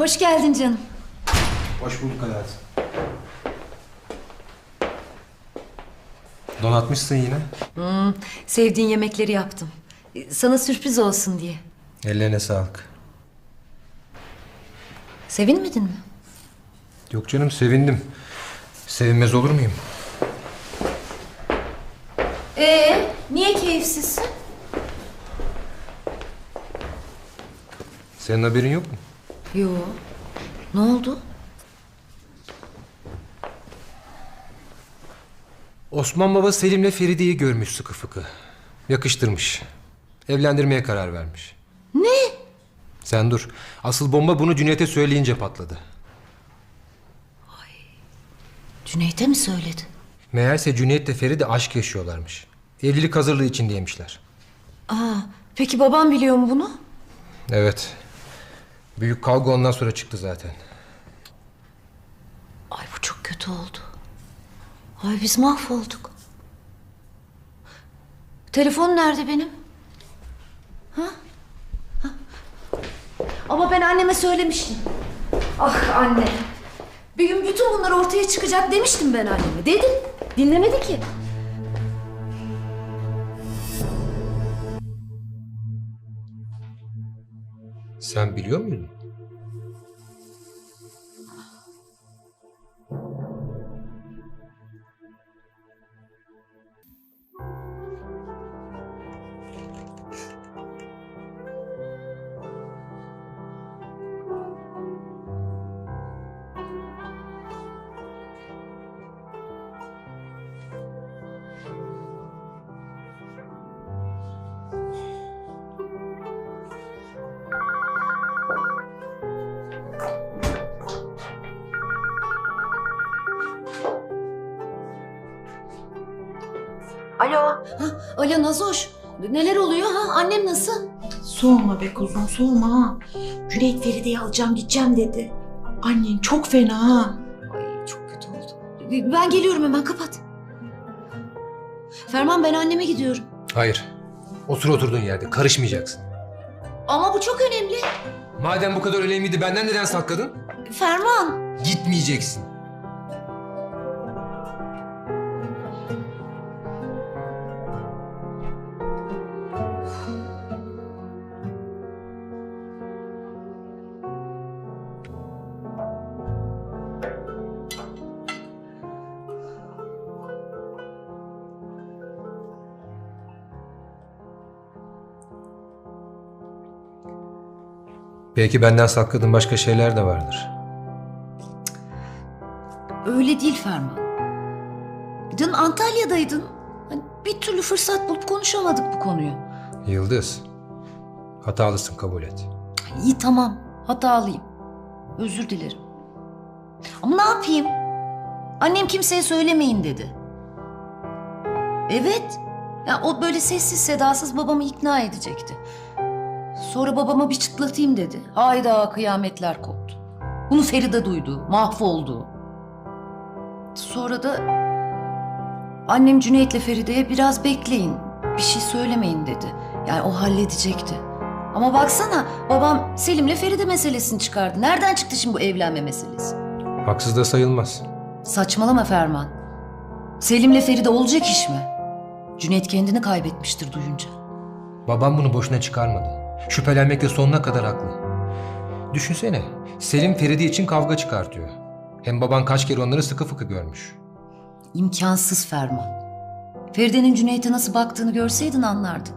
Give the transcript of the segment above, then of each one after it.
Hoş geldin canım. Hoş bulduk hayatım. Donatmışsın yine. Sevdiğin yemekleri yaptım. Sana sürpriz olsun diye. Ellerine sağlık. Sevinmedin mi? Yok canım sevindim. Sevinmez olur muyum? Ee, niye keyifsizsin? Senin haberin yok mu? Yo. Ne oldu? Osman Baba Selim'le Feride'yi görmüş sıkı fıkı. Yakıştırmış. Evlendirmeye karar vermiş. Ne? Sen dur. Asıl bomba bunu Cüneyt'e söyleyince patladı. Cüneyt'e mi söyledi? Meğerse Cüneyt'le Feride aşk yaşıyorlarmış. Evlilik hazırlığı içindeymişler. Aa, peki babam biliyor mu bunu? Evet. Büyük kavga ondan sonra çıktı zaten. Ay bu çok kötü oldu. Ay biz mahvolduk. Telefon nerede benim? Ha? Ha? Ama ben anneme söylemiştim. Ah anne. Bir gün bütün bunlar ortaya çıkacak demiştim ben anneme. Dedim. Dinlemedi ki. Sen biliyor muydun? Alo. Ha, alo Nazoş. Neler oluyor ha? Annem nasıl? Soğuma be kuzum soğuma ha. Cüneyt Feride'yi alacağım gideceğim dedi. Annen çok fena ha. Ay çok kötü oldu. Ben geliyorum hemen kapat. Ferman ben anneme gidiyorum. Hayır. Otur oturduğun yerde. Karışmayacaksın. Ama bu çok önemli. Madem bu kadar önemliydi benden neden sakladın? Ferman. Gitmeyeceksin. Belki benden sakladığın başka şeyler de vardır. Öyle değil Ferman. Dün Antalya'daydın. Hani bir türlü fırsat bulup konuşamadık bu konuyu. Yıldız. Hatalısın kabul et. Ay, İyi tamam. Hatalıyım. Özür dilerim. Ama ne yapayım? Annem kimseye söylemeyin dedi. Evet. Ya o böyle sessiz sedasız babamı ikna edecekti. Sonra babama bir çıtlatayım dedi. Hayda kıyametler koptu. Bunu Feride duydu. Mahvoldu. Sonra da annem Cüneyt'le Feride'ye biraz bekleyin. Bir şey söylemeyin dedi. Yani o halledecekti. Ama baksana babam Selim'le Feride meselesini çıkardı. Nereden çıktı şimdi bu evlenme meselesi? Haksız da sayılmaz. Saçmalama Ferman. Selim'le Feride olacak iş mi? Cüneyt kendini kaybetmiştir duyunca. Babam bunu boşuna çıkarmadı. Şüphelenmekle sonuna kadar haklı. Düşünsene, Selim Feride için kavga çıkartıyor. Hem baban kaç kere onları sıkı fıkı görmüş. İmkansız Ferman. Feride'nin Cüneyt'e nasıl baktığını görseydin anlardın.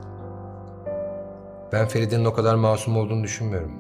Ben Feride'nin o kadar masum olduğunu düşünmüyorum.